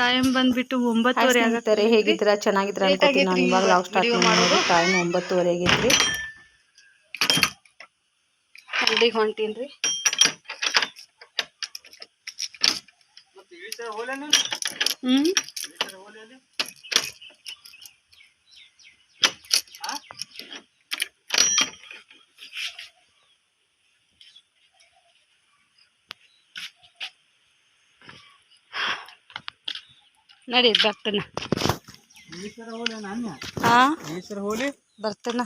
Time ಬಂದ್ಬಿಟ್ಟು ಒಂಬತ್ತುವರೆ ಹೇಗಿದ್ರ ಹೇಗಿದ್ದೀರಾ? ಚೆನ್ನಾಗಿದ್ದೀರಾ ಅನ್ಕೋತೀನಿ. ನಾನು ಇವಾಗ ಲಾಗ್ ಸ್ಟಾರ್ಟ್ ಮಾಡೋದು. ಟೈಮ್ ಒಂಬತ್ತುವರೆ ಆಗೈತ್ರಿ ಅಂಗಡಿಗೆ ಹೊಂಟೀನ್ರಿ. ಹ್ಮ್? ನಡಿ ಬರ್ತನ. ಹೋಲಿ ಬರ್ತನ.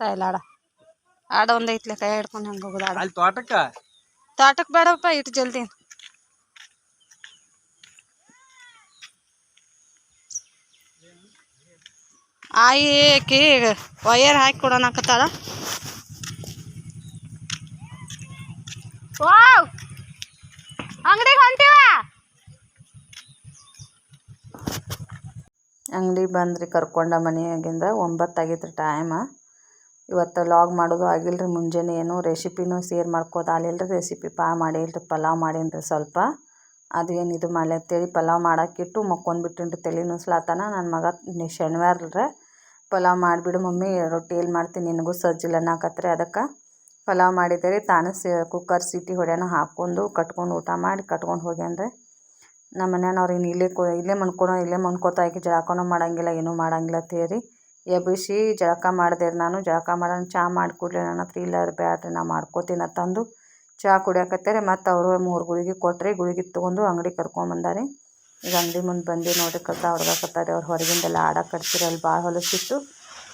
ತಾಯಿಲ್ಲ ಆಡ. ಆಡ ಒಂದೈತ್ಲೆ ಕೈ ಹಿಡ್ಕೊಂಡು ಹಂಗೆ ಹೋಗೋದು ಆಡ. ಅಲ್ಲಿ ತೋಟಕ್ಕ? ಬೇಡಪ್ಪ ಇಟ್ಟು ಜಲ್ದಿ. ಆಯಿ ಆಕಿ ವಯರ್ ಹಾಕಿ ಕೊಡೋಣಕತ್ತಾಳ ವಾವ್ ಅಂಗಡಿಗೆ ಹೊಂಟಿವ ಅಂಗಡಿ ಬಂದ್ರಿ ಕರ್ಕೊಂಡ ಮನೆಯಾಗಿಂದ ಒಂಬತ್ತು ಆಗೈತ್ರಿ ಟೈಮ್ ಇವತ್ತು ಲಾಗ್ ಮಾಡೋದು ಆಗಿಲ್ಲ ರೀ ಮುಂಜಾನೆ ಏನು ರೆಸಿಪಿನೂ ಶೇರ್ ಮಾಡ್ಕೋದು ಆಗಿಲ್ಲ ರೀ ರೆಸಿಪಿ ಪಾ ಮಾಡಿಲ್ರಿ ಪಲಾವ್ ಮಾಡೀನಿ ರೀ ಸ್ವಲ್ಪ. ಅದು ಏನು ಇದು ಮಾಡಲಿ ಅಂತೇಳಿ ಪಲಾವ್ ಮಕ್ಕೊಂಡ್ಬಿಟ್ಟಿನಿ ರೀ ತಲೆ ನುಸ್ಲಾತನ. ನನ್ನ ಮಗ ಶನಿವಾರ ಪಲಾವ್ ಮಾಡಿಬಿಡು ಮಮ್ಮಿ, ರೊಟ್ಟಿ ಎಲ್ಲಿ ಮಾಡ್ತೀನಿ ನಿನಗೂ ಸಜ್ಜಿಲ್ಲ ಅನ್ನಕತ್ರಿ. ಅದಕ್ಕೆ ಪಲಾವ್ ಮಾಡಿದ್ದೆ ರೀ ತಾನೇ ಸಿ ಕುಕ್ಕರ್ ಸೀಟಿ ಹೊಡ್ಯಾನ ಹಾಕ್ಕೊಂಡು ಕಟ್ಕೊಂಡು ಊಟ ಮಾಡಿ ಕಟ್ಕೊಂಡು ಹೋಗ್ಯಾನ ರೀ ನಮ್ಮ ಮನೆಯವ್ರು ಇನ್ನು ಇಲ್ಲೇ ಕೂ ಇಲ್ಲೇ ಮನ್ಕೊಳೋ ಇಲ್ಲೇ ಮನ್ಕೋತಾ ಈಗ ಜಳಕನೂ ಮಾಡಂಗಿಲ್ಲ, ಏನೂ ಮಾಡಂಗಿಲ್ಲ ತೇರಿ ಎಬ್ಬಿಸಿ ಜಳಕ ಮಾಡಿದೆ ನಾನು. ಜಳಕ ಮಾಡೋಣ ಚಹಾ ಮಾಡಿಕೊಡ್ಲಿ ನನ್ನ ಹತ್ರ ಇಲ್ಲ ಬ್ಯಾಡ್ರಿ, ನಾ ಮಾಡ್ಕೋತೀನಿ ಅಂತಂದು ಚಹಾ ಕುಡಿಯಾಕತ್ತಾರೆ. ಮತ್ತು ಅವರು ಮೂರು ಗುಳಿಗೆ ಕೊಟ್ಟರೆ ಗುಳಿಗೆ ತೊಗೊಂಡು ಅಂಗಡಿ ಕರ್ಕೊಂಬಂದಾರೆ ಈಗ ಅಂಗಡಿ ಮುಂದೆ ಬಂದು ನೋಡ್ರಿ ಕಸ ಹೊಡ್ದಾಕತ್ತಾರೆ. ಅವ್ರು ಹೊರಗಿಂದೆಲ್ಲ ಆಡಕ್ಕೆ ಕಟ್ತೀರ ಅಲ್ಲಿ ಭಾಳ ಹೊಲಸಿತ್ತು.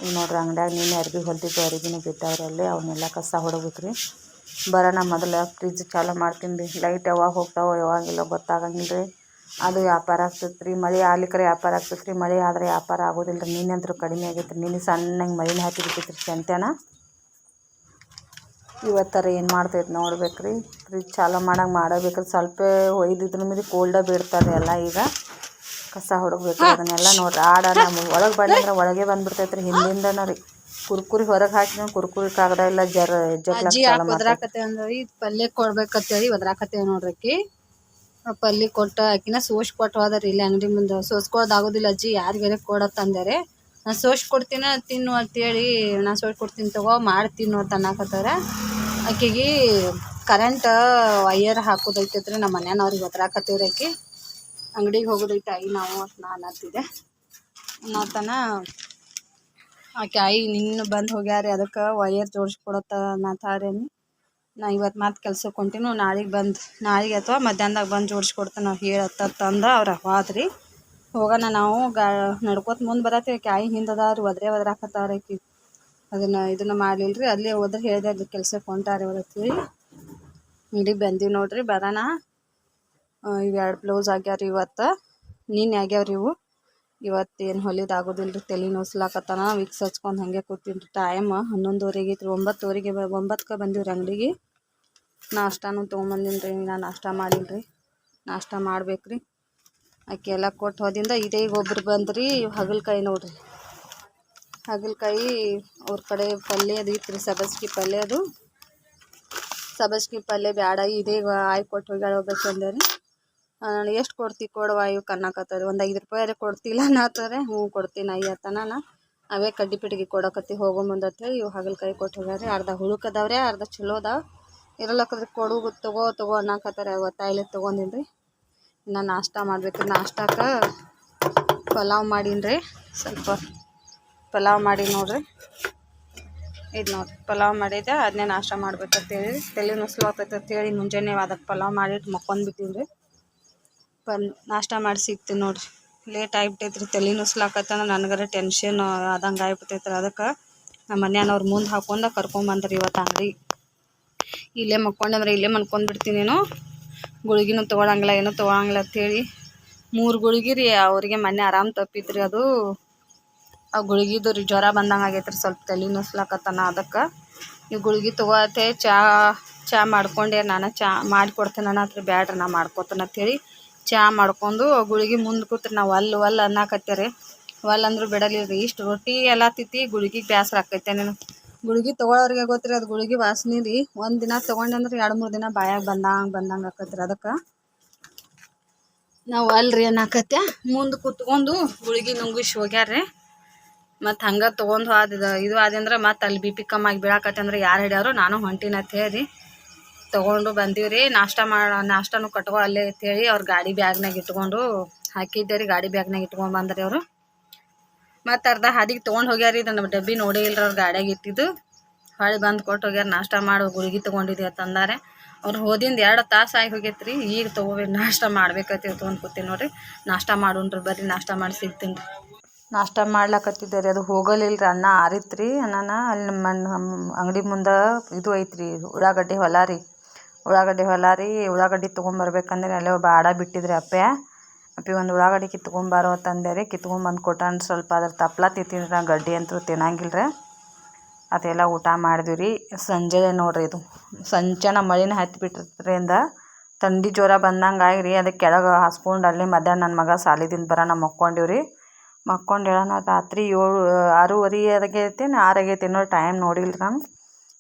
ಈಗ ನೋಡ್ರಿ ಅಂಗಡಿಯಾಗ ನೀನು ಅರ್ಬಿ ಹೊಲ್ದಿದ್ದು, ಅರ್ಬಿನೂ ಬಿದ್ದಾವ್ರಿ ಅಲ್ಲಿ. ಅವನ್ನೆಲ್ಲ ಕಸ ಹೊಡಬೇಕ್ರಿ ಬರೋಣ ಮೊದಲು ಫ್ರಿಜ್ ಚಾಲೂ ಮಾಡ್ತೀನಿ ರೀ. ಲೈಟ್ ಯಾವಾಗ ಹೋಗ್ತಾವೋ ಯಾವಾಗಿಲ್ಲ ಗೊತ್ತಾಗಂಗಿಲ್ಲ ರೀ ಅದು ವ್ಯಾಪಾರ ಆಗ್ತೈತೆ ರೀ ಮಳೆ ಆಗ್ಲಿಕ್ಕರೆ ವ್ಯಾಪಾರ ಆಗ್ತೈತೆ ರೀ ಮಳೆ ಆದರೆ ವ್ಯಾಪಾರ ಆಗೋದಿಲ್ಲ ರೀ ನಿನ್ನೆ ಅಂತೂ ಕಡಿಮೆ ಆಗೈತೆ ರೀ ನಿನ್ನೆ ಸಣ್ಣಗೆ ಮಳಿನ ಹಾಕಿ ಬಿಟ್ಟೈತೆ ರೀ ಇವತ್ತರ ಏನು ಮಾಡ್ತೈತೆ ನೋಡ್ಬೇಕು ರೀ ಫ್ರಿಜ್ ಚಾಲೋ ಮಾಡಂಗೆ ಮಾಡಬೇಕ್ರಿ ಸ್ವಲ್ಪ ಒಯ್ದಿದ್ರ ಮೇಲೆ ಕೋಲ್ಡ ಬೀಳ್ತಾರೆ ಎಲ್ಲ ಈಗ. ಕಸ ಹುಡುಕ್ಬೇಕು ಅದನ್ನೆಲ್ಲ ನೋಡ್ರಿ ಆಡ ನಮ್ಮ ಒಳಗೆ ಬಂದ್ರೆ ಒಳಗೆ ಬಂದ್ಬಿಡ್ತೈತೆ ರೀ ಹಿಂದಿಂದನ ರೀ. ಕುರ್ಕುರಿ ಹೊರಗೆ ಹಾಕಿ ಕುರ್ಕುರಿ ಕಾಗದ ಇಲ್ಲ ಜರ ಜಗಳ ಅಂದ್ರಿ ಪಲ್ಯ ಕೊಡ್ಬೇಕಂತೇಳಿ ಒದ್ರಾಕತ್ತೇವ ನೋಡ್ರಿ ಆಕಿ ಕೊಟ್ಟು ಆಕಿನ ಸೋಸ್ ಕೊಟ್ಟು ಹೋದ್ರಿ ಇಲ್ಲಿ ಅಂಗಡಿ ಮುಂದೆ. ಸೋಸ್ಕೊಳೋದು ಆಗೋದಿಲ್ಲ ಅಜ್ಜಿ ಯಾರಿಗಾರ ಕೊಡತ್ತಂದರೆ. ನಾನು ಸೋಸ್ ಕೊಡ್ತೀನ ತಿನ್ನು ಅಂತೇಳಿ ನಾ ಸೋಸ್ ಕೊಡ್ತೀನಿ ತಗೋ ಮಾಡಿ ತಿನ್ನು ಅಂತ ಅನ್ನಕತ್ತಾರ ಆಕಿಗೆ ಕರೆಂಟ್ ವೈಯರ್ ಹಾಕೋದೈತೈತ್ರಿ ನಮ್ಮ ಮನೆಯವ್ರಿಗೆ ಗೊತ್ತಾಕತ್ತೀವ್ರಿ ಆಕೆ. ಅಂಗಡಿಗೆ ಹೋಗೋದೈತೆ ಐ ನಾವು ಅಂತ ನಾನು ಅತ್ತಿದೆ ಅನ್ನತನ ಆಕೆ ಆಯಿ, ನಿನ್ನ ಬಂದು ಹೋಗ್ಯಾರಿ, ಅದಕ್ಕೆ ವೈಯರ್ ಜೋಡಿಸ್ಕೊಡತ್ತ ಅನ್ನತಾರೇನಿ ನಾ ಇವತ್ತು ಮತ್ತೆ ಕೆಲ್ಸಕ್ಕೆ ಹೊಂಟೀನಿ, ನಾಳೆಗೆ ಬಂದು, ನಾಳೆಗೆ ಅಥವಾ ಮಧ್ಯಾಹ್ನದಾಗ ಬಂದು ಜೋಡಿಸ್ಕೊಡ್ತೇನೆ ನಾವು ಹೇಳತ್ತಂದ್ರೆ ಅವ್ರು ಹೋದ್ರಿ ಹೋಗೋಣ ನಾವು, ಗಾ, ನಡ್ಕೋತ ಮುಂದೆ ಬರತ್ತೀವಿ ಕಾಯಿ ಹಿಂದದಾರು ಒದ್ರೆ ಒದ್ರಾಕತ್ತಾರೈತಿ ಅದನ್ನು ಇದನ್ನು ಮಾಡಲಿಲ್ಲ ರೀ ಅಲ್ಲೇ ಹೋದ್ರೆ ಹೇಳಿದೆ ಅಲ್ಲಿ ಕೆಲ್ಸಕ್ಕೆ ಹೊಂಟಾರಿ ಅವತ್ತೇಳಿ ಇಡೀ ಬಂದೀವಿ ನೋಡ್ರಿ ಬರೋಣ ಇವೆರಡು ಬ್ಲೌಸ್ ಆಗ್ಯಾವ ರೀ ಇವತ್ತು, ನೀನು ಆಗ್ಯಾವ್ರಿ ಇವು. ಇವತ್ತು ಏನು ಹೊಲಿದು ಆಗೋದಿಲ್ಲ ರೀ ತಲೆ ನೋಸ್ಲಾಕತ್ತಾನ ವಿಕ್ಸ್ ಹಚ್ಕೊಂಡು ಹಾಗೆ ಕೂತೀನಿ ರೀ ಟೈಮ್ ಹನ್ನೊಂದುವರೆಗೆ ಐತ್ರಿ ಒಂಬತ್ತುವರೆಗೆ ಬ ಒಂಬತ್ತಕ್ಕೆ ಬಂದೀವಿ ರೀ ಅಂಗಡಿಗೆ. ನಾಷ್ಟಾನು ತೊಗೊಂಬಂದಿನಿ ರೀ ನಾನು ನಾಷ್ಟ ಮಾಡಿಲ್ಲ ರೀ ನಾಷ್ಟ ಮಾಡ್ಬೇಕು ರೀ ಆಕೆ ಎಲ್ಲ ಕೊಟ್ಟು ಹೋದಿಂದ ಇದೇ ಈಗ ಒಬ್ರು ಬಂದ್ರಿ, ಹಗಲ್ಕಾಯಿ ನೋಡ್ರಿ. ಹಗಲ್ಕಾಯಿ ಅವ್ರ ಕಡೆ ಪಲ್ಯ ಅದು ಇತ್ತು ರೀ ಸಬಸ್ಗಿ ಪಲ್ಯ ಅದು. ಸಬಸ್ಗಿ ಪಲ್ಯ ಬ್ಯಾಡ, ಇದೇ ಆಯ್ಕೊಟ್ಟು ಆಯ್ ಕೊಟ್ಟು ಹೋಗ್ಯಾಳ ಹೋಗ್ಬೇಕು ಎಷ್ಟು ಕೊಡ್ತಿ ಕೊಡುವ? ಇವು ಕನ್ನಾಕತ್ತದ ಒಂದು ಐದು ರೂಪಾಯಿ ಕೊಡ್ತಿಲ್ಲ ಅನ್ನತ್ತಾರೆ ಹ್ಞೂ ಕೊಡ್ತೀನಿ ಐವತ್ತ ನಾನು ಅವೇ ಕಡ್ಡಿ ಪಿಟಿಗೆ ಕೊಡಕತ್ತಿ ಹೋಗೋ ಅಂತೇಳಿ ಇವು ಹಾಗಲಕಾಯಿ ಕೊಟ್ಟು ಹೋಗ್ಯಾರ ಅರ್ಧ ಹುಳುಕದವ್ರೆ, ಅರ್ಧ ಚಲೋ ಅದಾವ. ಇರಲಕ್ಕದ್ರೆ ಕೊಡು, ತಗೋ ತಗೋ ಅನ್ನಕತ್ತಾರೆ. ಒತ್ತಾಯಿಲೆ ತೊಗೊಂಡಿನಿ ರೀ ಇನ್ನು ನಾಷ್ಟ ಮಾಡಬೇಕು. ನಾಷ್ಟಕ್ಕೆ ಪಲಾವ್ ಮಾಡೀನಿ ರೀ ಸ್ವಲ್ಪ ಪಲಾವ್ ಮಾಡಿ ನೋಡ್ರಿ. ಇದು ನೋಡಿ, ಪಲಾವ್ ಮಾಡಿದ್ದೆ. ಅದನ್ನೇ ನಾಷ್ಟ ಮಾಡ್ಬೇಕಂತೇಳಿ. ತಲೆ ನುಸ್ಲಾಗ್ತೈತೆ ಅಂತೇಳಿ ಮುಂಜಾನೆ ಅದಕ್ಕೆ ಪಲಾವ್ ಮಾಡಿಟ್ಟು ಮಕ್ಕೊಂಡ್ಬಿಟ್ಟಿನಿ ರೀ ಪನ್ ನಾಷ್ಟ ಮಾಡಿ ಸಿಗ್ತೀನಿ ನೋಡ್ರಿ. ಲೇಟ್ ಆಗಿಬಿಟ್ಟೈತ್ರಿ, ತಲೆ ನುಸ್ಲಾಕತ್ತಂದ್ರೆ ನನಗರ ಟೆನ್ಷನ್ ಆದಂಗೆ ಆಗಿಬಿಟ್ಟೈತ್ರಿ. ರೀ ಅದಕ್ಕೆ ನಮ್ಮ ಮನ್ಯಾನವ್ರು ಮುಂದೆ ಹಾಕೊಂಡು ಕರ್ಕೊಂಬಂದ್ರಿ ಇವತ್ತು ಅಂಗಡಿ. ಇಲ್ಲೇ ಮಕ್ಕೊಂಡಂದ್ರೆ ಇಲ್ಲೇ ಮನ್ಕೊಂಡ್ಬಿಡ್ತೀನೇನು ಗುಳಿಗಿನೂ ತೊಗೊಳಂಗಿಲ್ಲ, ಏನೂ ತೊಗೊಳಂಗಿಲ್ಲ ಅಂತೇಳಿ. ಮೂರು ಗುಳಿಗೆ ರೀ, ಅವರಿಗೆ ಮೊನ್ನೆ ಆರಾಮ್ ತಪ್ಪಿತ್ರಿ ಅದು. ಆ ಗುಳಿಗಿದು ರೀ ಜ್ವರ ಬಂದಂಗೆ ಆಗೈತ್ರಿ ಸ್ವಲ್ಪ ತಲೆ ನುಸ್ಲಾಕತ್ತಾನ ಅದಕ್ಕೆ. ಈ ಗುಳಿಗೆ ತೊಗೋತೆ, ಚಾ ಚಾ ಮಾಡ್ಕೊಂಡೆ, ನಾನು ಚಾ ಮಾಡಿಕೊಡ್ತೇನೆ ನನ್ನ ಹತ್ರ ಬ್ಯಾಡ್ರಿ ನಾ ಮಾಡ್ಕೊತೇನೆ ಅಂತೇಳಿ. ಚಾ ಮಾಡ್ಕೊಂಡು ಗುಳಿಗೆ ಮುಂದೆ ಕೂತ್ರಿ ನಾವು ಅಲ್ಲಿ ಒಲ್ ಅನ್ನಕತ್ತೀರಿ ಒಲ್ ಅಂದ್ರೆ ಬಿಡಲಿಲ್ಲ ರೀ ಇಷ್ಟು ರೊಟ್ಟಿ ಎಲ್ಲ ತಿತ್ತಿ ಗುಳಿಗೆ ಬೇಸರ ಆಕೈತೆ ನೀನು ಗುಳಿಗೆ ತೊಗೊಳೋರಿಗೆ ಗೊತ್ತ್ರಿ, ಅದು ಗುಳಿಗೆ ವಾಸನೆ ರೀ. ಒಂದು ದಿನ ತೊಗೊಂಡೆ ಅಂದ್ರೆ ಎರಡು ಮೂರು ದಿನ ಬಾಯಾಗ ಬಂದಂಗೆ ಬಂದಂಗೆ ಆಕತ್ರಿ ಅದಕ್ಕೆ. ನಾವು ಅಲ್ರಿ ಅನ್ನಕತ್ಯ. ಮುಂದೆ ಕುತ್ಕೊಂಡು ಗುಳಿಗೆ ನುಂಗಿಸಿ ಹೋಗ್ಯಾರ್ರಿ. ಮತ್ತು ಹಂಗೆ ತೊಗೊಂಡು ಹೋದ್ ಇದು ಆದಂದ್ರೆ ಮತ್ತೆ ಅಲ್ಲಿ ಬಿ ಪಿ ಕಮ್ಮಾಗಿ ಬೀಳಾಕತ್ತೆ ಅಂದ್ರೆ ಯಾರು ಹಿಡಿಯೋರು? ನಾನು ಹೊಂಟಿನ ಅಂತ ಹೇಳಿ ತೊಗೊಂಡು ಬಂದೀವಿ ನಾಷ್ಟ ಮಾಡೋ ನಾಷ್ಟನೂ ಕಟ್ಕೊ ಅಲ್ಲೇ ಅಂತೇಳಿ ಅವ್ರು ಗಾಡಿ ಬ್ಯಾಗ್ನಾಗ ಇಟ್ಕೊಂಡು ಹಾಕಿದ್ದೆ ರೀ ಗಾಡಿ ಬ್ಯಾಗ್ನಾಗ ಇಟ್ಕೊಂಡು ಬಂದ್ರಿ ಅವರು. ಮತ್ತು ಅರ್ಧ ಹಾದಿಗೆ ತೊಗೊಂಡು ಹೋಗ್ಯಾರ ಇದು ನಮ್ಮ ಡಬ್ಬಿ ನೋಡೇ ಇಲ್ರಿ ಅವ್ರ ಗಾಡಿಯಾಗ ಇಟ್ಟಿದ್ದು. ಹೊಳ್ಳಿ ಬಂದು ಕೊಟ್ಟು ಹೋಗ್ಯಾರ. ನಾಷ್ಟ ಮಾಡು ಗುಳಿಗೆ ತೊಗೊಂಡಿದ್ದೆ ಅಂತಂದಾರೆ ಅವ್ರು ಹೋದಿಂದ ಎರಡು ತಾಸು ಆಗಿ ಹೋಗೈತ್ರಿ ಈಗ ತೊಗೋಬೇಕು. ನಾಷ್ಟ ಮಾಡ್ಬೇಕೈತಿ ತೊಗೊಂಡು ಕೂತೀನಿ ನೋಡ್ರಿ. ನಾಷ್ಟ ಮಾಡೋಣ್ರಿ ಬರ್ರಿ. ನಾಷ್ಟ ಮಾಡಿ ಸಿಗ್ತೀನಿ ರೀ. ನಾಷ್ಟ ಮಾಡ್ಲಾಕತ್ತಿದ್ದೆ ರೀ ಅದು ಹೋಗಲಿಲ್ಲ ರೀ ಅನ್ನ ಆರಿತ್ರಿ. ರೀ ಅನ್ನನ ಅಲ್ಲಿ ನಮ್ಮ ಅಂಗಡಿ ಮುಂದೆ ಇದು ಐತ್ರಿ. ಉಳ್ಳಾಗಡ್ಡಿ ಹೊಲ ರೀ. ಉಳ್ಳಾಗಡ್ಡಿ ಹೊಲ ರೀ, ಉಳ್ಳಾಗಡ್ಡಿ ತೊಗೊಂಬರ್ಬೇಕಂದ್ರೆ ಅಲ್ಲೇ ಒಬ್ಬ ಆಡ ಬಿಟ್ಟಿದ್ರಿ ಅಪ್ಪೆ. ಅಪ್ಪಿ ಒಂದು ಉಳ್ಳಾಗಡ್ಡಿ ಕಿತ್ಕೊಂಬಾರೋ ಅಂತಂದೆ ರೀ, ಕಿತ್ಕೊಂಬಂದು ಕೊಟ್ಟಾನ ಸ್ವಲ್ಪ ಅದ್ರ ತಪ್ಪಲ ತಿಂತೀನಿ ನಾ ಗಡ್ಡಿ ಅಂತೂ ತಿನ್ನಂಗಿಲ್ಲ ರೀ. ಅದೆಲ್ಲ ಊಟ ಮಾಡಿದ್ವಿ ರೀ ಸಂಜೆ ನೋಡ್ರಿ ಇದು. ಸಂಜೆನ ಮಳಿನ ಹತ್ತಿ ಬಿಟ್ಟಿದ್ರಿಂದ ಥಂಡಿ ಜ್ವರ ಬಂದಂಗೆ ಆಗಿ ರೀ, ಅದಕ್ಕೆ ಕೆಳಗೆ ಹಾಸ್ಕೊಂಡು ಅಲ್ಲಿ ಮಧ್ಯಾಹ್ನ ನನ್ನ ಮಗ ಸಾಲಿದಿಂದ ಬರೋಣ ಮಕ್ಕೊಂಡಿವಿ ರೀ. ಮಕ್ಕೊಂಡು ಹೇಳೋಣ ರಾತ್ರಿ ಏಳು ಆರೂವರೆ ಆಗೈತಿ ಆರು ತಿನ್ನೋ ಅನ್ನೋ ಟೈಮ್ ನೋಡಿಲ್ಲ ರೀ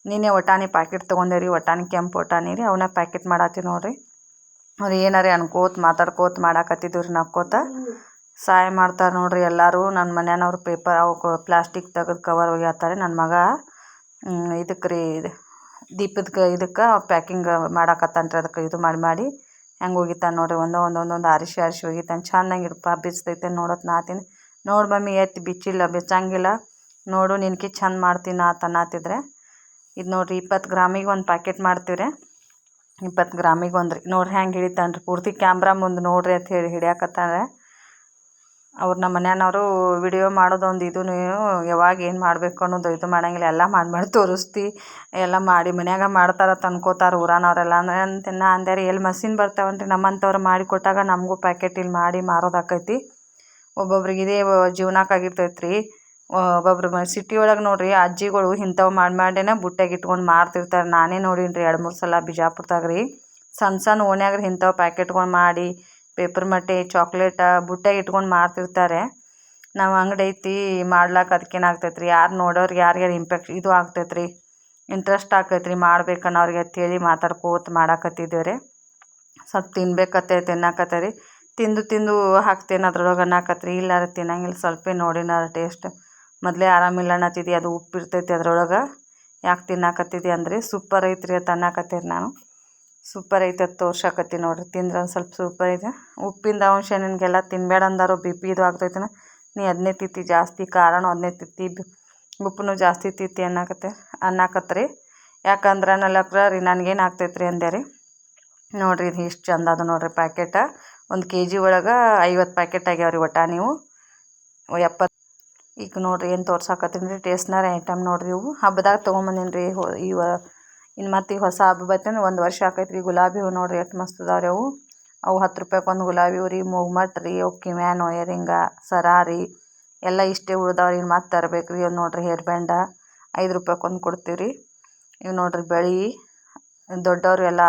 ನಾನು ನಿನ್ನೆ ಒಟಾಣಿ ಪ್ಯಾಕೆಟ್ ತೊಗೊಂಡೇವ್ರಿ ರೀ ಒಟಾಣಿ ಕೆಂಪು ಒಟಾಣಿ ರೀ ಅವನ್ನ ಪ್ಯಾಕೆಟ್ ಮಾಡತ್ತೀವಿ ನೋಡಿರಿ. ಅವ್ರು ಏನಾರೇ ಅನ್ಕೋತ ಮಾತಾಡ್ಕೋತ ಮಾಡಾಕತ್ತಿದ್ದೀವಿ ರೀ ನಕ್ಕೋತ. ಸಹಾಯ ಮಾಡ್ತಾರೆ ನೋಡಿರಿ ಎಲ್ಲರೂ ನನ್ನ ಮನೆಯವ್ರು ಪೇಪರ್ ಅವು ಪ್ಲಾಸ್ಟಿಕ್ ತೆಗೆದು ಕವರ್ ಒಗ್ಯಾತಾರೆ ನನ್ನ ಮಗ. ಇದಕ್ಕೆ ರೀ ಇದು, ದೀಪದ ಇದಕ್ಕೆ ಪ್ಯಾಕಿಂಗ್ ಮಾಡಾಕತ್ತಾನ ರೀ ಅದಕ್ಕೆ ಇದು ಮಾಡಿ ಮಾಡಿ ಹೆಂಗೆ ಒಗಿತಾನೆ ನೋಡಿರಿ ಒಂದೋ ಒಂದೊಂದೊಂದು ಆರಿಸಿ ಆರಿಸಿ ಹೋಗಿತ್ತಾನೆ ಚಂದಂಗೆ ಇಡಪ್ಪ ಬಿಚ್ಚತೈತೆ ನೋಡತ್ ನಾತೀನಿ ನೋಡಿ ಮಮ್ಮಿ ಎತ್ತಿ ಬಿಚ್ಚಿಲ್ಲ, ಬಿಚ್ಚಂಗಿಲ್ಲ. ನೋಡು ನಿನ್ಕಿ ಚಂದ ಮಾಡ್ತೀನಿ ಆತ ಅನ್ನತ್ತಿದ್ರೆ ಇದು ನೋಡ್ರಿ ಇಪ್ಪತ್ತು ಗ್ರಾಮಿಗೆ ಒಂದು ಪ್ಯಾಕೆಟ್ ಮಾಡ್ತೀವಿ ರೀ ಇಪ್ಪತ್ತು ಗ್ರಾಮಿಗೆ ಒಂದು ರೀ. ನೋಡ್ರಿ ಹ್ಯಾಂಗೆ ಹಿಡಿತಾನೆ ರೀ ಪೂರ್ತಿ ಕ್ಯಾಮ್ರಾ ಮುಂದೆ ನೋಡ್ರಿ ಅಂತ ಹೇಳಿ ಹಿಡಿಯಾಕತ್ತಾರೆ ಅವ್ರು ನಮ್ಮ ಮನೆಯವರು ವಿಡಿಯೋ ಮಾಡೋದೊಂದು ಇದು ಯಾವಾಗ ಏನು ಮಾಡಬೇಕು ಅನ್ನೋದು ಇದು ಮಾಡೋಂಗಿಲ್ಲ. ಎಲ್ಲ ಮಾಡಿ ಮಾಡಿ ತೋರಿಸ್ತಿ. ಎಲ್ಲ ಮಾಡಿ ಮನ್ಯಾಗ ಮಾಡ್ತಾರ ಅನ್ಕೋತಾರೆ ಊರಾನವರೆಲ್ಲ. ಅಂದ್ರೆ ಅಂತ ನಾ ಎಲ್ಲಿ ಮಸೀನ್ ಬರ್ತಾವನ್ರಿ. ನಮ್ಮಂಥವ್ರು ಮಾಡಿ ಕೊಟ್ಟಾಗ ನಮಗೂ ಪ್ಯಾಕೆಟ್ ಇಲ್ಲಿ ಮಾಡಿ ಮಾರೋದಾಕೈತಿ ಒಬ್ಬೊಬ್ರಿಗೆ ಇದೇ ಜೀವನಕ್ಕಾಗಿರ್ತೈತೆ ರೀ ಒಬ್ಬೊಬ್ರು ಸಿಟಿ ಒಳಗೆ ನೋಡ್ರಿ ಅಜ್ಜಿಗಳು ಇಂಥವು ಮಾಡಿ ಮಾಡಿನೇ ಬುಟ್ಟ್ಯಾಗ ಇಟ್ಕೊಂಡು ಮಾರ್ತಿರ್ತಾರೆ. ನಾನೇ ನೋಡೀನಿ ರೀ ಎರಡು ಮೂರು ಸಲ ಬಿಜಾಪುರದಾಗ ರೀ ಸಣ್ಣ ಸಣ್ಣ ಓಣ್ಯಾಗ ರೀ ಇಂಥವು ಪ್ಯಾಕೆಟ್ಗಳು ಮಾಡಿ, ಪೇಪರ್ ಮಟ್ಟೆ, ಚಾಕ್ಲೇಟ ಬುಟ್ಟ್ಯಾಗ ಇಟ್ಕೊಂಡು ಮಾರ್ತಿರ್ತಾರೆ. ನಾವು ಅಂಗಡಿ ಐತಿ, ಮಾಡ್ಲಾಕ ಅದಕ್ಕೇನಾಗ್ತೈತೆ ರೀ ಯಾರು ನೋಡೋರಿಗೆ ಯಾರ್ಯಾರು ಇಂಪ್ಯಾಕ್ಟ್ ಇದು ಆಗ್ತೈತೆ ರೀ ಇಂಟ್ರೆಸ್ಟ್ ಆಕೈತೆ ರೀ ಮಾಡ್ಬೇಕನ್ನೋರಿಗೆ ಅಂತೇಳಿ ಮಾತಾಡ್ಕೋತ ಮಾಡಾಕತ್ತಿದ್ದೇವೆ ರೀ ಸ್ವಲ್ಪ ತಿನ್ಬೇಕತ್ತೆ ತಿನ್ನಾಕತ್ತೆ ರೀ ತಿಂದು ತಿಂದು ಹಾಕ್ತೇನೆ ಅದ್ರೊಳಗೆ ಅನ್ನಕತ್ರಿ. ಇಲ್ಲಾರ ತಿನ್ನಂಗಿಲ್ಲ, ಸ್ವಲ್ಪ ನೋಡಿನಾರ ಟೇಸ್ಟ್ ಮೊದಲೇ ಆರಾಮಿಲ್ಲ ಅನ್ನತ್ತಿದ್ದೆ ಅದು ಉಪ್ಪು ಇರ್ತೈತಿ ಅದ್ರೊಳಗೆ. ಯಾಕೆ ತಿನ್ನಾಕತ್ತಿದ್ದೆ ಅಂದ್ರಿ ಸೂಪರ್ ಐತ್ರಿ ಅದು ಅನ್ನಕತ್ತೀರಿ ನಾನು. ಸೂಪರ್ ಐತೆ ತೋರ್ಸಾಕತ್ತಿ ತೋರ್ಸಕತ್ತೀನಿ ನೋಡ್ರಿ, ತಿಂದ್ರೆ ಒಂದು ಸ್ವಲ್ಪ ಸೂಪರ್ ಐತೆ. ಉಪ್ಪಿಂದ ಅಂಶ ನಿನಗೆಲ್ಲ ತಿನ್ಬೇಡ ಅಂದಾರು ಬಿ ಪಿ ಇದು ಆಗ್ತೈತೆ ನೀ ಅದನ್ನೇ ತಿತ್ತಿ, ಜಾಸ್ತಿ ಖಾರನೂ ಅದನ್ನೇ ತಿತ್ತಿ ಉಪ್ಪುನು ಜಾಸ್ತಿ ತಿತ್ತಿ ಅನ್ನಕತ್ತೆ, ಅನ್ನಕತ್ರಿ. ಯಾಕಂದ್ರೆ ನಲ್ಲಕ್ರ ರೀ, ನನಗೇನು ಆಗ್ತೈತ್ರಿ ಅಂದೆ ರೀ ನೋಡಿರಿ ಇದು ಇಷ್ಟು ಚಂದ ಅದು ನೋಡಿರಿ ಪ್ಯಾಕೆಟ ಒಂದು ಕೆ ಜಿ ಒಳಗೆ ಐವತ್ತು ಪ್ಯಾಕೆಟ್ ಆಗ್ಯಾವ ರೀ ಒಟ್ಟ ನೀವು. ಎಪ್ಪತ್ತು ಈಗ ನೋಡ್ರಿ ಏನು ತೋರ್ಸಾಕತ್ತೀನಿ ರೀ ಟೇಸ್ಟ್ನರಿ ಐಟಮ್ ನೋಡಿರಿ ಇವು. ಹಬ್ಬದಾಗ ತೊಗೊಂಬಂದಿನಿ ರೀ ಹೊ ಇವ ಇನ್ನು ಮತ್ತೆ ಈಗ ಹೊಸ ಹಬ್ಬ ಬರ್ತೇನೆ ಒಂದು ವರ್ಷ ಆಕೈತೆ ರೀ ಗುಲಾಬಿ ಹೂ ನೋಡ್ರಿ ಎಷ್ಟು ಮಸ್ತ್ ಅದಾವೆ ರೀ ಅವು. ಅವು ಹತ್ತು ರೂಪಾಯ್ಗೆ ಒಂದು ಗುಲಾಬಿ ಹೂ ರೀ, ಮೂಗ್ಮಟ್ ರೀ ಅವು ಕಿಮ್ಯಾನ್ ಒಯರಿಂಗ ಸರಾ ರೀ ಎಲ್ಲ ಇಷ್ಟೇ ಉಳ್ದಾವೆ ಇನ್ನು ಮತ್ತೆ ತರಬೇಕು ರೀ, ಇವು ನೋಡಿರಿ ಹೇರ್ ಬ್ಯಾಂಡ, ಐದು ರೂಪಾಯ್ಗೆ ಒಂದು ಕೊಡ್ತೀವಿ ರೀ. ಇವು ನೋಡ್ರಿ ಬೆಳೆ, ದೊಡ್ಡವರು ಎಲ್ಲ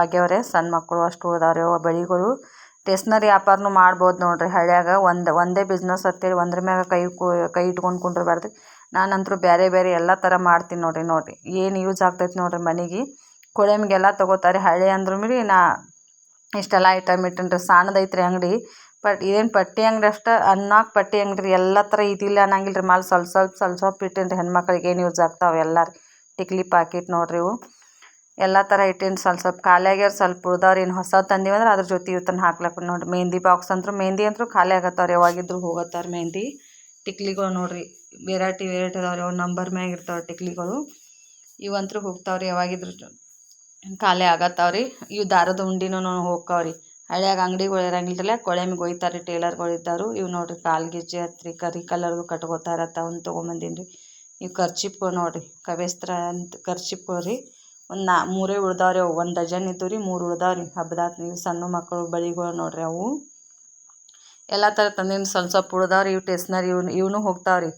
ಆಗ್ಯಾವ್ರೆ ಸಣ್ಣ ಮಕ್ಕಳು ಅಷ್ಟು ಉಳ್ದಾವೆ ರೀ ಅವು ಬೆಳೆಗಳು. ಟೇಸ್ನರಿ ವ್ಯಾಪಾರನು ಮಾಡ್ಬೋದು ನೋಡಿರಿ ಹಳ್ಳಿಯಾಗ ಒಂದು, ಒಂದೇ ಬಿಸ್ನೆಸ್ ಅಂತೇಳಿ ಒಂದ್ರ ಮ್ಯಾಗ ಕೈ ಕು ಇಟ್ಕೊಂಡು ಕುಂದ್ರಬಾರ್ದು. ನಾನಂತೂ ಬೇರೆ ಬೇರೆ ಎಲ್ಲ ಥರ ಮಾಡ್ತೀನಿ ನೋಡಿರಿ ನೋಡಿರಿ. ಏನು ಯೂಸ್ ಆಗ್ತೈತೆ ನೋಡ್ರಿ ಮನೆಗೆ. ಕೊಳೆಮ್ಗೆಲ್ಲ ತೊಗೋತಾರೆ. ಹಳ್ಳಿ ಅಂದ್ರೂ ಮೀರಿ ನಾ ಇಷ್ಟೆಲ್ಲ ಐಟಮ್ ಇಟ್ಟಿನ್ರಿ. ರೀ ಸಣ್ಣದೈತೆ ರೀ ಅಂಗಡಿ. ಬಟ್ ಇದೇನು ಪಟ್ಟಿ ಅಂಗಡಿ ಅಷ್ಟೇ ಅನ್ನಕ್ಕೆ ಪಟ್ಟಿ ಅಂಗಡಿ ರೀ ಎಲ್ಲ ಥರ ಇದಿಲ್ಲ ಅನ್ನಂಗಿಲ್ಲ ರೀ ಮಾಲ್ ಸ್ವಲ್ಪ ಸ್ವಲ್ಪ ಸ್ವಲ್ಪ ಸ್ವಲ್ಪ ಇಟ್ಟಿನ್ರಿ. ಹೆಣ್ಮಕ್ಳಿಗೆ ಏನು ಯೂಸ್ ಆಗ್ತಾವೆ ಎಲ್ಲ ಟಿಕ್ಲಿ ಪಾಕಿಟ್ ನೋಡಿರಿ ಇವು. ಎಲ್ಲ ಥರ ಇಟ್ಟಿನಿ ಸ್ವಲ್ಪ ಸ್ವಲ್ಪ ಖಾಲಿ ಆಗ್ಯಾರ ಸ್ವಲ್ಪ ಉಳ್ದವ್ರು ಇನ್ನು ಹೊಸದು ತಂದೀವಂದ್ರೆ ಅದ್ರ ಜೊತೆ ಇವತ್ತನ್ನು ಹಾಕ್ಲಕ್ಕ ನೋಡಿರಿ ಮೆಹಂದಿ ಬಾಕ್ಸ್ ಅಂತೂ ಮೆಹಂದಿ ಅಂತೂ ಖಾಲಿ ಆಗತ್ತವ್ರು ಯಾವಾಗಿದ್ರು ಹೋಗತ್ತಾರ ಮೆಹಂದಿ. ಟಿಕ್ಲಿಗಳು ನೋಡಿರಿ, ವೆರೈಟಿ ವೆರೈಟಿ ಅದಾವ್ರಿ, ಅವು ನಂಬರ್ ಮ್ಯಾಗ ಇರ್ತಾವೆ ಟಿಕ್ಲಿಗಳು. ಇವಂತೂ ಹೋಗ್ತಾವ್ರಿ ಯಾವಾಗಿದ್ರು ಖಾಲಿ ಆಗತ್ತಾವ್ರಿ. ಇವು ದಾರದ ಉಂಡಿನೂ ಹೋಗ್ತಾವೆ ರೀ ಹಳ್ಳಿಯಾಗ ಅಂಗಡಿಗಳು ಇರಂಗಿಲ್ಲ ಕೊಳೆಮಿಗೆ ಒಯ್ತಾರೆ, ಟೇಲರ್ಗಳು ಇದ್ದಾರು. ಇವು ನೋಡಿರಿ ಕಾಲು ಗಿಜ್ಜೆ ಹತ್ರಿ, ಕರಿ ಕಲರ್ದು ಕಟ್ಕೋತಾರತ್ತ ಅವ್ನು ತೊಗೊಂಬಂದೀನಿ ರೀ ಇವು ಖರ್ಚಿಪ್ಗಳು ನೋಡಿರಿ ಕವೇಸ್ತ್ರ ಅಂತ ಖರ್ಚಿಪ್ಗಳು ರೀ ಒಂದು ನಾ, ಮೂರೇ ಉಳ್ದಾವೆ ರೀ ಅವು, ಒಂದು ಡಜನ್ ಇದ್ದವು ರೀ ಮೂರು ಉಳ್ದಾವೆ ರೀ ಹಬ್ಬದಾಗ ನೀವು ಸಣ್ಣ ಮಕ್ಕಳು ಬಳಿಗಳು ನೋಡ್ರಿ ಅವು. ಎಲ್ಲ ಥರ ತಂದಿನ ಸ್ವಲ್ಪ ಸ್ವಲ್ಪ ಉಳ್ದಾವೆ ರೀ ಇವು ಟೇಸ್ನರಿ ಇವ್ನು, ಇವನು ಹೋಗ್ತಾವೆ ರೀ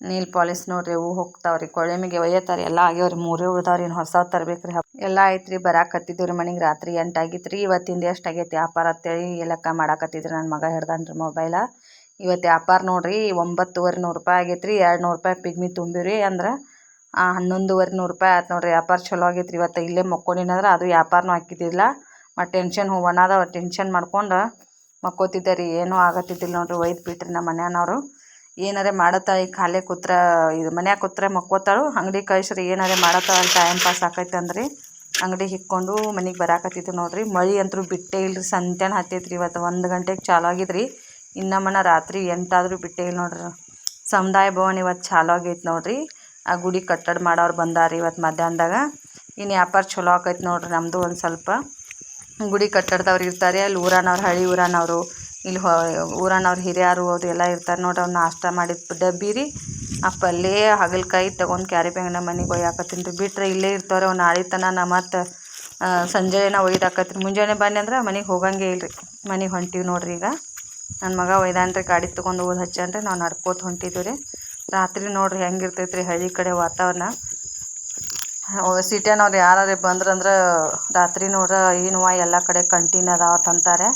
ನೀಲ್ ಪಾಲಿಸ್ ನೋಡಿರಿ, ಅವು ಹೋಗ್ತಾವೆ ರೀ ಕೊಳೆಮಿಗೆ ಒಯ್ಯತ್ತಾರೆ, ಎಲ್ಲ ಆಗ್ಯಾವ ರೀ ಮೂರೇ ಉಳ್ದಾವೆ ರೀ ಇನ್ನು ಹೊಸದು ತರ್ಬೇಕು ರೀ ಹಬ್ಬ. ಎಲ್ಲ ಐತ್ರಿ ರೀ ರೀ ಮನೆಗೆ ರಾತ್ರಿ ಎಂಟು ಆಗಿತ್ತು ರೀ ಇವತ್ತಿಂದ ಎಷ್ಟು ಆಗೈತಿ? ವ್ಯಾಪಾರ ಅಂತೇಳಿ ಎಲ್ಲಕ್ಕ ಮಾಡಾಕತ್ತಿದ್ರಿ ನನ್ನ ಮಗ ಹಿಡ್ದಾನ ರೀ ಮೊಬೈಲ. ಇವತ್ತು ವ್ಯಾಪಾರ ನೋಡಿರಿ, ಒಂಬತ್ತುವರೆ ನೂರು ರೂಪಾಯಿ ಆಗೈತೆ ರೀ ಎರಡು ನೂರು ರೂಪಾಯಿ ಪಿಗ್ಮಿ ತುಂಬಿರಿ ಅಂದ್ರೆ ಹನ್ನೊಂದುವರೆ ನೂರು ರೂಪಾಯಿ ಆಯ್ತು ನೋಡಿರಿ. ವ್ಯಾಪಾರ ಚಲೋ ಆಗೈತೆ ರೀ ಇವತ್ತು. ಇಲ್ಲೇ ಮಕ್ಕೊಂಡಿನಂದ್ರೆ ಅದು ವ್ಯಾಪಾರನೂ ಹಾಕಿದ್ದಿಲ್ಲ. ಮತ್ತು ಟೆನ್ಷನ್ ಹೋಗೋಣ ಅದಾವ. ಟೆನ್ಷನ್ ಮಾಡ್ಕೊಂಡು ಮಕ್ಕೋತಿದ್ದೆ ರೀ ಏನೂ ಆಗತ್ತಿದ್ದಿಲ್ಲ ನೋಡ್ರಿ. ಒಯ್ದು ಬಿಟ್ರಿ ನಮ್ಮ ಮನ್ಯಾನವರು ಏನಾರೇ ಮಾಡತ್ತ ಈ ಖಾಲಿ ಕೂತ್ರ, ಇದು ಮನ್ಯಾಗ ಕೂತ್ರೆ ಮಕ್ಕೋತಾಳು. ಅಂಗಡಿ ಕಳಿಸ್ರಿ. ಏನಾರೇ ಮಾಡತ್ತ ಟೈಮ್ ಪಾಸ್ ಆಕೈತೆ ಅಂದ್ರಿ. ಅಂಗಡಿ ಹಿಕ್ಕೊಂಡು ಮನೆಗೆ ಬರಾಕತ್ತಿದ್ದು ನೋಡ್ರಿ. ಮಳೆ ಅಂತೂ ಬಿಟ್ಟೇ ಇಲ್ರಿ. ಸಂತ್ಯಾನ ಹತ್ತೈತ್ರಿ ಇವತ್ತು. ಒಂದು ಗಂಟೆಗೆ ಚಾಲು ಆಗಿದ್ರಿ. ಮನ ರಾತ್ರಿ ಎಂಟಾದರೂ ಬಿಟ್ಟೇ ಇಲ್ಲ ನೋಡ್ರಿ. ಸಮುದಾಯ ಭವನ ಇವತ್ತು ಚಾಲು ಆಗೈತೆ ನೋಡ್ರಿ. ಆ ಗುಡಿ ಕಟ್ಟಡ ಮಾಡೋರು ಬಂದಾರಿ ಇವತ್ತು ಮಧ್ಯಾಹ್ನದಾಗ. ಇನ್ನು ವ್ಯಾಪಾರ ಚಲೋ ಆಕೈತೆ ನೋಡ್ರಿ ನಮ್ಮದು ಒಂದು ಸ್ವಲ್ಪ. ಗುಡಿ ಕಟ್ಟಡದವ್ರು ಇರ್ತಾರೆ, ಅಲ್ಲಿ ಊರನವ್ರು, ಹಳ್ಳಿ ಊರನವರು, ಇಲ್ಲಿ ಹೊ, ಊರನವ್ರು ಹಿರಿಯರು ಅದು ಎಲ್ಲ ಇರ್ತಾರೆ ನೋಡ್ರಿ ಅವ್ರು ನಾಷ್ಟ ಮಾಡಿದ ಡಬ್ಬಿ ರೀ ಆ ಪಲ್ಯ ಹಾಗಲಕಾಯಿ ತೊಗೊಂಡು ಕ್ಯಾರಿ ಬ್ಯಾಗ್ನ ಮನೆಗೆ ಒಯ್ಯಾಕತ್ತೀನಿ ರೀ. ಬಿಟ್ಟರೆ ಇಲ್ಲೇ ಇರ್ತಾವ್ರಿ ಅವ್ನು ನಾಳೆ ತನ ನಾ ಮತ್ತು ಸಂಜೆನ ಒಯ್ದು ಹಾಕತ್ರಿ ಮುಂಜಾನೆ ಬನ್ನಿ ಅಂದ್ರೆ ಮನೆಗೆ ಹೋಗಂಗೆ ಇಲ್ಲ ರೀ ಮನೆಗೆ ಹೊಂಟೀವಿ ನೋಡ್ರಿ ಈಗ. ನನ್ನ ಮಗ ಒಯ್ದಾನ್ರಿ, ಗಾಡಿ ತೊಗೊಂಡು ಓದ್ ಹಚ್ಚಾನ್ರಿ, ನಾವು ನಡ್ಕೋತ ಹೊಂಟಿದ್ವಿ ರೀ. ರಾತ್ರಿ ನೋಡ್ರಿ ಹೆಂಗೆ ರೀ ಹಳ್ಳಿ ಕಡೆ ವಾತಾವರಣ. ಸಿಟಿಯವ್ರು ಯಾರು ಬಂದ್ರಂದ್ರೆ ರಾತ್ರಿ ನೋಡ್ರೆ ಏನವ್ವ ಎಲ್ಲ ಕಡೆ ಕಂಟಿನ್ಯೂ ಅದಾವ ಅಂತಾರೆ.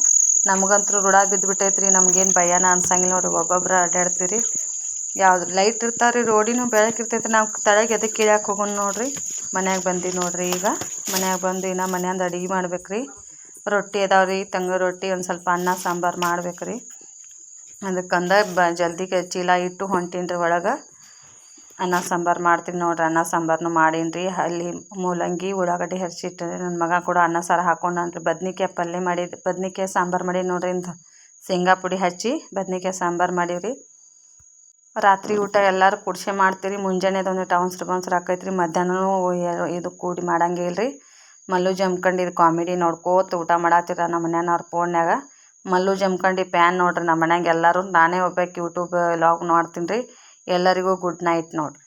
ನಮಗಂತೂ ರೂಢ ಬಿದ್ದುಬಿಟ್ಟೈತೆ ರೀ ನಮ್ಗೇನು ಭಯನ ಅನ್ಸಂಗಿಲ್ಲ ನೋಡ್ರಿ, ಒಬ್ಬೊಬ್ರು ಅಡ್ಡಾಡ್ತೀರಿ ಯಾವ್ದು ಲೈಟ್ ಇರ್ತಾವೆ ರೀ ರೋಡಿನೂ ಬೆಳಕು ಇರ್ತೈತೆ ನಾವು ತಳಗೆ ಎದಕ್ಕೆ ಇಳಿಯಕ್ಕೆ ಹೋಗೋಣ ನೋಡ್ರಿ. ಮನ್ಯಾಗ ಬಂದು ನೋಡ್ರಿ ಈಗ, ಮನ್ಯಾಗ ಬಂದು ಇನ್ನು ಮನ್ಯಾಂದು ಅಡುಗೆ ಮಾಡ್ಬೇಕು ರೀ ರೊಟ್ಟಿ ಅದಾವೆ ರೀ ತಂಗ ರೊಟ್ಟಿ ಒಂದು ಸ್ವಲ್ಪ ಅನ್ನ, ಸಾಂಬಾರು ಮಾಡ್ಬೇಕು ರೀ ಅದಕ್ಕಂದ ಬ, ಜಲ್ದಿ ಚೀಲ ಇಟ್ಟು ಹೊಂಟೀನಿ ರೀ ಒಳಗೆ. ಅನ್ನ, ಸಾಂಬಾರು ಮಾಡ್ತೀನಿ ನೋಡ್ರಿ, ಅನ್ನ, ಸಾಂಬಾರ್ನು ಮಾಡೀನಿ ರೀ ಅಲ್ಲಿ ಮೂಲಂಗಿ, ಉಳ್ಳಾಗಡ್ಡಿ ಹೆಚ್ಚಿಟ್ಟರೆ ನನ್ನ ಮಗ ಕೂಡ ಅನ್ನ, ಸಾರು ಹಾಕೊಂಡಾನ್ರಿ. ಬದ್ನಿಕಾಯಿ ಪಲ್ಯ ಮಾಡಿದ್ದು ಬದ್ನಿಕಾಯಿ ಸಾಂಬಾರು ಮಾಡೀನಿ ನೋಡ್ರಿ ಇಂದು ಶೇಂಗಾ ಪುಡಿ ಹಚ್ಚಿ ಬದ್ನಿಕಾಯಿ ಸಾಂಬಾರು ಮಾಡೀವಿ ರಾತ್ರಿ ಊಟ ಎಲ್ಲರೂ ಕುಡ್ಸೆ ಮಾಡ್ತೀರಿ. ಮುಂಜಾನೆದೊಂದು ಟೌನ್ಸ್ ಬೌನ್ಸ್ರ್ ಹಾಕೈತ್ರಿ. ಎ- ಇದು ಕೂಡಿ ಮಾಡಂಗೆ ಇಲ್ಲ ರೀ ಮಲ್ಲು ಜಮ್ಕಂಡು ಇದು ಕಾಮಿಡಿ ನೋಡ್ಕೋತ ಊಟ ಮಾಡತ್ತೀರ ನಮ್ಮ ಮನೆಯವ್ರ ಫೋನ್ಯಾಗ ಮಲ್ಲು ಜಮಖಂಡಿ ಪ್ಯಾನ್ ನೋಡ್ರಿ ನಮ್ಮ ಮನ್ಯಾಗ ಎಲ್ಲರೂ. ನಾನೇ ಒಬ್ಬಾಕಿ ಯೂಟ್ಯೂಬ್ ಲಾಗ್ ನೋಡ್ತೀನಿ ರೀ. ಎಲ್ಲರಿಗೂ ಗುಡ್ ನೈಟ್ ನೋಡ್ರಿ.